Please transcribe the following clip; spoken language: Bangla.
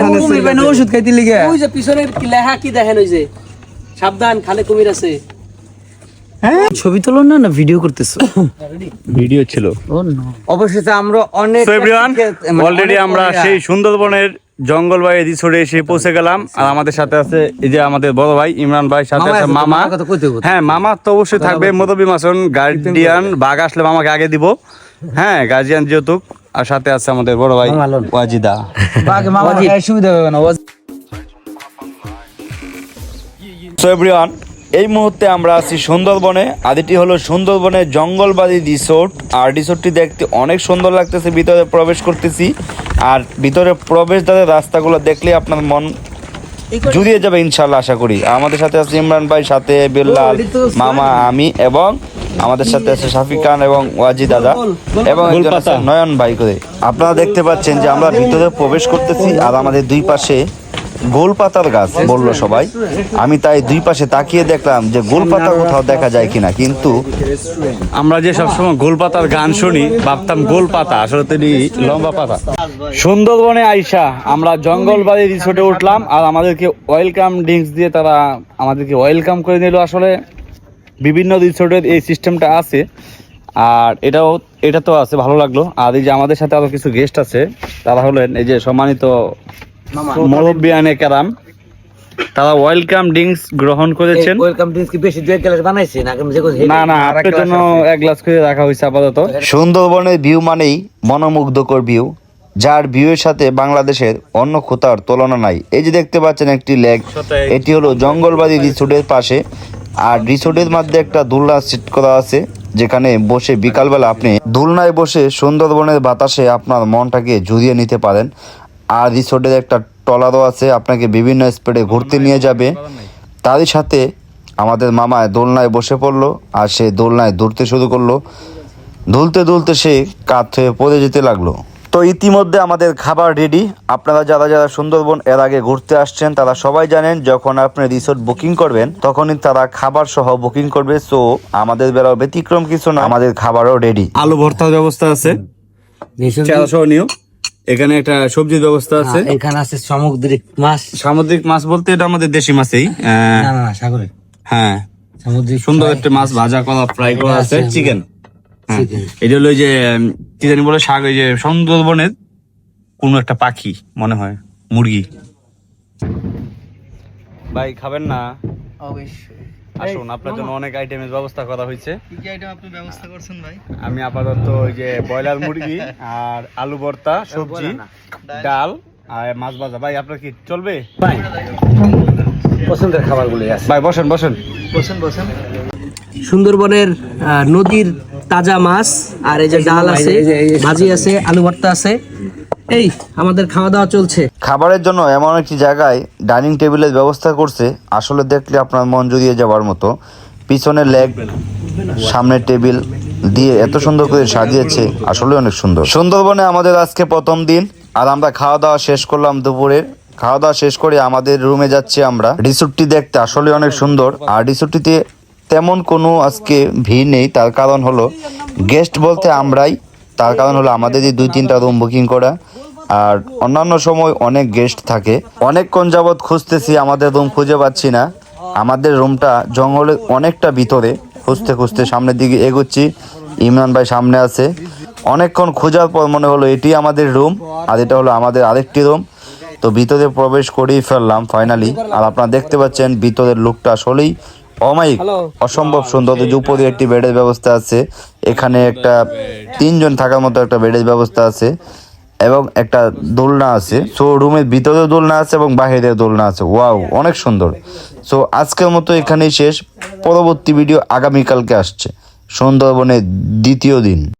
কুমির পাই ওষুধ খাইতে লিগে। ওই যে পিছনের লেখা কি দেখেন ওই যে? সাবধান খালে কুমির আছে। ছবি তোলো না না ভিডিও করতেছো? ভিডিও ছিল। অবশেষে আমরা অনেক অলরেডি আমরা সেই সুন্দরবনের জঙ্গল বাড়ি রিসোর্টে এসে পৌঁছে গেলাম। আর আমাদের সাথে আছে এই যে আমাদের বড় ভাই ইমরান ভাই সাথে মামা আছে মামা। মামার কথা কইতে হবে। হ্যাঁ মামা তো অবশ্যই থাকবে মদবি মাসন গার্ডিয়ান বাঘ আসলে মামাকে আগে দিব। হ্যাঁ গার্জিয়ান যেহেতু। আর সাথে আছে আমাদের বড় ভাই ওয়াজিদা। বাকি মামা খাই সুবিধা হবে না সো এভরিওয়ান এই মুহূর্তে আমরা আছি সুন্দরবনে। আর এটি হলো সুন্দরবনের জঙ্গলবাদী রিসোর্ট আর রিসোর্টটি দেখতে অনেক সুন্দর লাগতেছে ভিতরে প্রবেশ করতেছি। আর ভিতরে প্রবেশ দ্বারা রাস্তাগুলো দেখলে আপনার মন জুড়িয়ে যাবে ইনশাল্লাহ আশা করি। আমাদের সাথে আছে ইমরান ভাই সাথে বিল্লাল মামা আমি এবং আমাদের সাথে আছে শাফিক খান এবং ওয়াজি দাদা এবং একজন আছে নয়ন ভাই করে। আপনারা দেখতে পাচ্ছেন যে আমরা ভিতরে প্রবেশ করতেছি আর আমাদের দুই পাশে গোলপাতার গাছ বলল সবাই। আমি তাই দুই পাশে তাকিয়ে দেখলাম যে গোলপাতা কোথাও দেখা যায় কিনা। কিন্তু আমরা যে সবসময় গোলপাতার গান শুনি ভাবতাম গোলপাতা আসলে তিনি লম্বা পাতা। সুন্দরবনে আইসা আমরা জঙ্গলবাড়ি রিসোর্টে উঠলাম আর আমাদেরকে ওয়েলকাম ড্রিঙ্কস দিয়ে তারা আমাদেরকে ওয়েলকাম করে নিল আসলে। বিভিন্ন রিসোর্টের এই সিস্টেমটা আছে। আর এটাও এটা তো আছে ভালো লাগল। আর এই যে আমাদের সাথে আরও কিছু গেস্ট আছে তারা হলেন এই যে সম্মানিত মুরব্বিয়ানে কেরাম। তারা ওয়েলকাম ড্রিঙ্কস গ্রহণ করেছেন। ওয়েলকাম ড্রিঙ্কস কি বেশি দুই গ্লাস বানাইছে না না না আপনার জন্য এক গ্লাস করে রাখা হয়েছে আপাতত। সুন্দরবনের ভিউ মানেই মনোমুগ্ধকর ভিউ যার ভিউয়ের সাথে বাংলাদেশের অন্য কোথার তুলনা নাই। এই যে দেখতে পাচ্ছেন একটি লেক এটি হলো জঙ্গলবাদী রিসোর্টের পাশে আর রিসোর্টের মধ্যে একটা দোলনা সেট করা আছে, যেখানে বসে বিকালবেলা আপনি দোলনায় বসে সুন্দরবনের বাতাসে আপনার মনটাকে জুড়িয়ে নিতে পারেন। আর রিসোর্টের একটা টলারও আছে, আপনাকে বিভিন্ন স্পেডে ঘুরতে নিয়ে যাবে। তারই সাথে আমাদের মামায় দোলনায় বসে পড়ল, আর সে দোলনায় দৌড়তে শুরু করল। দুলতে দুলতে সে কাত হয়ে পড়ে যেতে লাগল। তো ইতিমধ্যে আমাদের খাবার রেডি আপনারা যারা যারা সুন্দরবন এর আগে ঘুরতে আসছেন তারা সবাই জানেন যখন আপনি রিসোর্ট বুকিং করবেন তখনই তারা খাবার সহ বুকিং করবে। সো আমাদের বেলাও ব্যতিক্রম কিছু না আমাদের খাবারও রেডি আলু ভর্তার ব্যবস্থা আছে। নিও। এখানে একটা সবজির ব্যবস্থা আছে। এখানে আছে সামুদ্রিক মাছ। সামুদ্রিক মাছ বলতে এটা আমাদের দেশি মাছই। না না সাগরে হ্যাঁ। সামুদ্রিক সুন্দর একটা মাছ ভাজা করা ফ্রাই করা আছে। চিকেন। এটা হলো ওই যে কি জানি বলে শাক ওই যে সুন্দরবনের কোন একটা পাখি মনে হয় মুরগি। ভাই খাবেন না? অবশ্যই। আসুন আপনার জন্য অনেক আইটেমের ব্যবস্থা করা হয়েছে। কি কি আইটেম আপনি ব্যবস্থা করছেন ভাই? আমি আপাতত ওই যে ব্রয়লার মুরগি আর আলু ভর্তা সবজি ডাল। আর মাছ ভাজা। ভাই আপনার কি চলবে? ভাই পছন্দের খাবারগুলো আছে। ভাই বসেন বসেন। বসেন বসেন। সুন্দরবনের নদীর তাজা মাছ আর এই যে ডাল আছে ভাজি আছে আলু ভর্তা আছে। এই আমাদের খাওয়া দাওয়া চলছে। খাবারের জন্য এমন একটি জায়গায় ডাইনিং টেবিলের ব্যবস্থা করছে আসলে দেখলে আপনার মন জড়িয়ে যাওয়ার মতো। পিছনে লেগ সামনে টেবিল দিয়ে এত সুন্দর করে সাজিয়েছে আসলে অনেক সুন্দর। সুন্দরবনে আমাদের আজকে প্রথম দিন আর আমরা খাওয়া দাওয়া শেষ করলাম দুপুরের। খাওয়া দাওয়া শেষ করে আমাদের রুমে যাচ্ছি আমরা। রিসোর্টটি দেখতে আসলে অনেক সুন্দর আর রিসোর্টটিতে তেমন কোনো আজকে ভিড় নেই, তার কারণ হলো গেস্ট বলতে আমরাই, তার কারণ হলো আমাদের আমাদেরই দুই তিনটা রুম বুকিং করা, আর অন্যান্য সময় অনেক গেস্ট থাকে। অনেকক্ষণ যাবৎ খুঁজতেছি, আমাদের রুম খুঁজে পাচ্ছি না। আমাদের রুমটা জঙ্গলের অনেকটা ভিতরে, খুঁজতে খুঁজতে সামনের দিকে এগোচ্ছি, ইমরান ভাই সামনে আছে। অনেকক্ষণ খোঁজার পর মনে হলো এটি আমাদের রুম আর এটা হলো আমাদের আরেকটি রুম তো ভিতরে প্রবেশ করেই ফেললাম ফাইনালি আর আপনারা দেখতে পাচ্ছেন, ভিতরের লুকটা আসলেই অমায়িক অসম্ভব সুন্দর যে উপরে একটি বেডের ব্যবস্থা আছে। এখানে একটা তিনজন থাকার মতো একটা বেডের ব্যবস্থা আছে এবং একটা দোলনা আছে। সো রুমের ভিতরেও দোলনা আছে এবং বাহিরে দোলনা আছে। ওয়াও অনেক সুন্দর। সো আজকের মতো এখানেই শেষ। পরবর্তী ভিডিও আগামীকালকে আসছে। সুন্দরবনের দ্বিতীয় দিন।